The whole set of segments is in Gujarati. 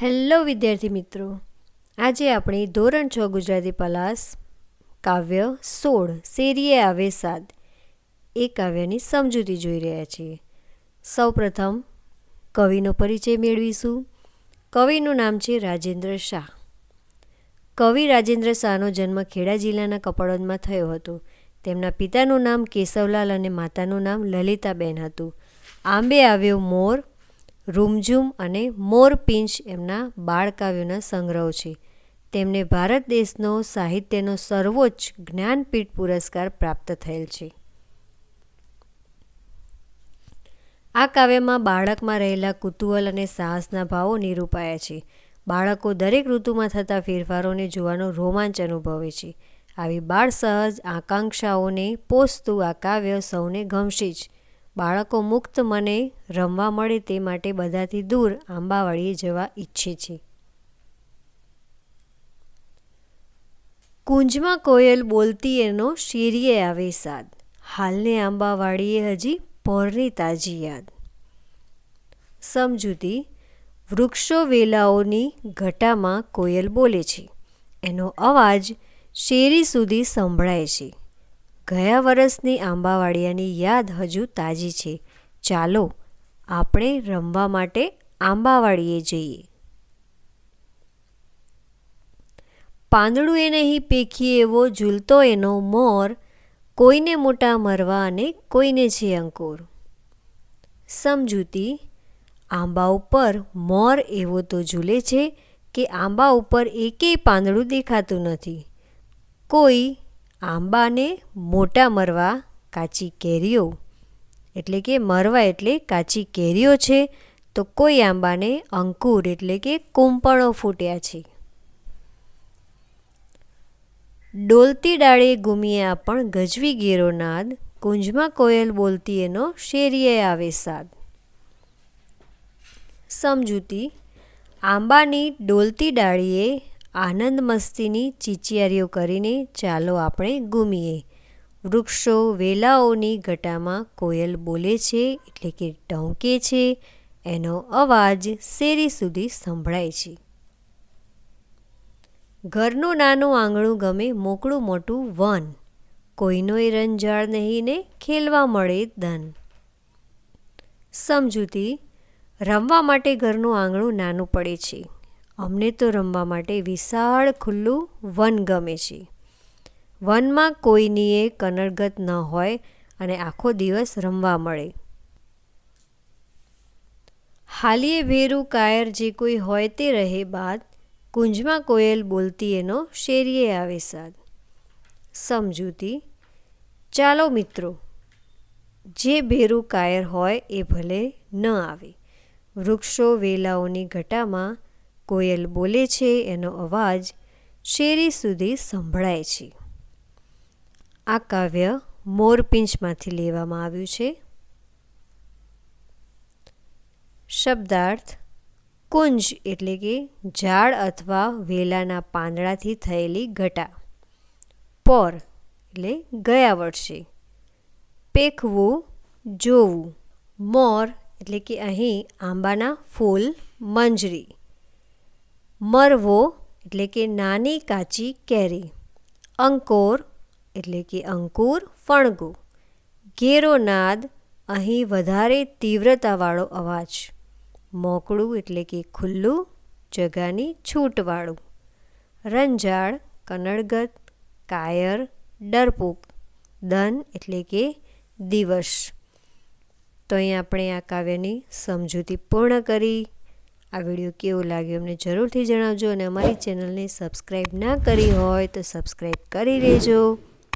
હેલો વિદ્યાર્થી મિત્રો. આજે આપણે ધોરણ છ ગુજરાતી પલાસ, કાવ્ય સોળ, શેરીએ આવે સાદ. એ કાવ્યની સમજૂતી જોઈ રહ્યા છીએ. સૌપ્રથમ કવિનો પરિચય મેળવીશું. કવિનું નામ છે રાજેન્દ્ર શાહ. કવિ રાજેન્દ્ર શાહનો જન્મ ખેડા જિલ્લાના કપડવંજમાં થયો હતો. તેમના પિતાનું નામ કેશવલાલ અને માતાનું નામ લલિતાબેન હતું. આંબે આવ્યો મોર રૂમઝૂમ અને મોરપિંચ એમના બાળકાવ્યોના સંગ્રહો છે. તેમને ભારત દેશનો સાહિત્યનો સર્વોચ્ચ જ્ઞાનપીઠ પુરસ્કાર પ્રાપ્ત થયેલ છે. આ કાવ્યમાં બાળકમાં રહેલા કુતૂહલ અને સાહસના ભાવો નિરૂપાયા છે. બાળકો દરેક ઋતુમાં થતા ફેરફારોને જોવાનો રોમાંચ અનુભવે છે. આવી બાળ સહજ આકાંક્ષાઓને પોષતું આ કાવ્ય સૌને ગમશે જ. બાળકો મુક્ત મને રમવા મળે તે માટે બધાથી દૂર આંબાવાડીએ જવા ઈચ્છે છે. કુંજમાં કોયલ બોલતી એનો શેરીએ આવે સાદ. હાલને આંબાવાડીએ હજી પોરની તાજી યાદ. સમજૂતી, વૃક્ષો વેલાઓની ઘટામાં કોયલ બોલે છે. એનો અવાજ શેરી સુધી સંભળાય છે. ગયા વર્ષની આંબાવાડિયાની યાદ હજુ તાજી છે. ચાલો, આપણે રમવા માટે આંબાવાડીએ જઈએ. પાંદડું એ નહીં, પેખી એવો ઝૂલતો એનો મોર, કોઈને મોટા મરવા અને કોઈને છે અંકુર. સમજૂતી, આંબા ઉપર મોર એવો તો ઝૂલે છે કે આંબા ઉપર એકેય પાંદડું દેખાતું નથી. કોઈ આંબાને મોટા મરવા કાચી કેરીઓ. એટલે કે મરવા એટલે કાચી કેરીઓ છે, તો કોઈ આંબાને અંકુર એટલે કે કુંપણો ફૂટ્યા છે. ડોલતી ડાળે ગુમિયા પણ ગજવી ગેરો નાદ, કુંજમાં કોયલ બોલતી એનો શેરીએ આવે સાદ. સમજૂતી, આંબાની ડોલતી ડાળીએ આનંદ મસ્તીની ચીચિયારીઓ કરીને ચાલો આપણે ગુમીએ વૃક્ષો વેલાઓની ઘટામાં કોયલ બોલે છે એટલે કે ઢોંકે છે. એનો અવાજ શેરી સુધી સંભળાય છે. ઘરનું નાનું આંગણું ગમે મોકળું મોટું વન. કોઈનોય રંજાળ નહીં ને ખેલવા મળે ધન. સમજૂતી, રમવા માટે ઘરનું આંગણું નાનું પડે છે. અમને તો રમવા માટે વિશાળ ખુલ્લું વન ગમે છે. વનમાં કોઈનીએ કનડગત ન હોય અને આખો દિવસ રમવા મળે. હાલીએ ભેરું કાયર જે કોઈ હોય તે રહે બાદ કુંજમાં કોયલ બોલતી એનો શેરીએ આવે સાદ. સમજૂતી, ચાલો મિત્રો, જે ભેરું કાયર હોય એ ભલે ન આવે. વૃક્ષો વેલાઓની ઘટામાં કોયલ બોલે છે, એનો અવાજ શેરી સુધી સંભળાય છે. આ કાવ્ય મોરપિંચમાંથી લેવામાં આવ્યું છે. શબ્દાર્થ કુંજ એટલે કે ઝાડ અથવા વેલાના પાંદડાથી થયેલી ઘટા. પોર એટલે ગયા વર્ષે. પેખવું જોવું. મોર એટલે કે અહીં આંબાના ફૂલ, મંજરી. મરવો એટલે કે નાની કાચી કેરી. અંકોર એટલે કે અંકુર, ફણગું. ઘેરો નાદ, અહીં વધારે તીવ્રતાવાળો અવાજ. મોકળું એટલે કે ખુલ્લું, જગાની છૂટવાળું. રંજાળ કનડગત કાયર, ડરપોક. દન એટલે કે દિવસ. તો અહીં આપણે આ કાવ્યની સમજૂતી પૂર્ણ કરી. આ વીડિયો કેવો લાગ્યો અમને જરૂરથી જણાવજો અને અમારી ચેનલને સબસ્ક્રાઈબ ના કરી હોય તો સબસ્ક્રાઈબ કરી લેજો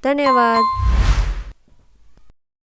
ધન્યવાદ.